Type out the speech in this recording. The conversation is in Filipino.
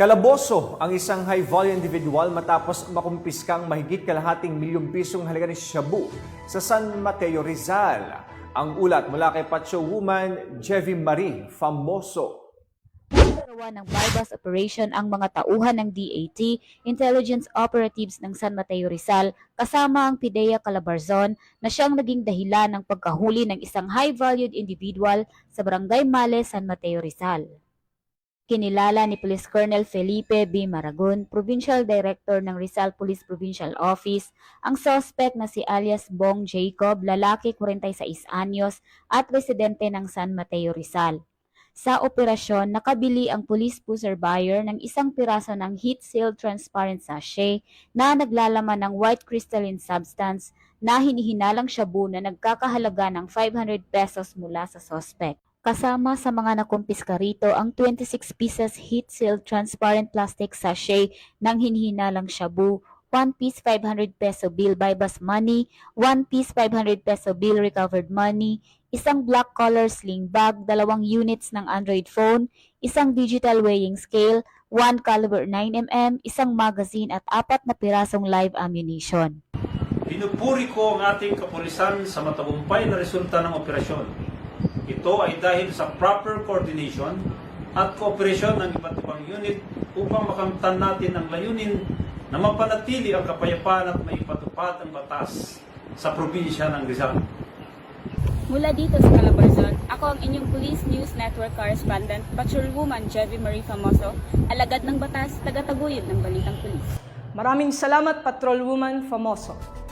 Kalaboso ang isang high-value individual matapos makumpiskang mahigit kalahating milyong pisong halaga ng shabu sa San Mateo Rizal. Ang ulat mula kay Pacho Woman, Jevi Marie Famoso. Gawa ng bypass operation ang mga tauhan ng DAT, intelligence operatives ng San Mateo Rizal, kasama ang PIDEA Calabarzon na siyang naging dahilan ng pagkahuli ng isang high-valued individual sa Barangay Male, San Mateo Rizal. Kinilala ni Police Colonel Felipe B. Maragon, Provincial Director ng Rizal Police Provincial Office, ang suspect na si alias Bong Jacob, lalaki 46 anyos at residente ng San Mateo Rizal. Sa operasyon, nakabili ang police buzzer buyer ng isang piraso ng heat-sealed transparent sachet na naglalaman ng white crystalline substance na hinihinalang shabu na nagkakahalaga ng 500 pesos mula sa suspect. Kasama sa mga nakumpiska rito ang 26 pieces heat-sealed transparent plastic sachet ng hinihinalang shabu, 1 piece 500 peso bill by bus money, 1 piece 500 peso bill recovered money, isang black color sling bag, dalawang units ng Android phone, isang digital weighing scale, 1 caliber 9mm, isang magazine at apat na pirasong live ammunition. Pinupuri ko ang ating kapulisan sa matagumpay na resulta ng operasyon. Ito ay dahil sa proper coordination at kooperasyon ng iba't ibang unit upang makamtan natin ang layunin na mapanatili ang kapayapaan at maipatupad ang batas sa probinsya ng Rizal. Mula dito sa Calabarzon, ako ang inyong Police News Network correspondent, Patrolwoman Jevi Marie Famoso, alagad ng batas, tagataguyod ng Balitang Pulis. Maraming salamat, Patrolwoman Famoso.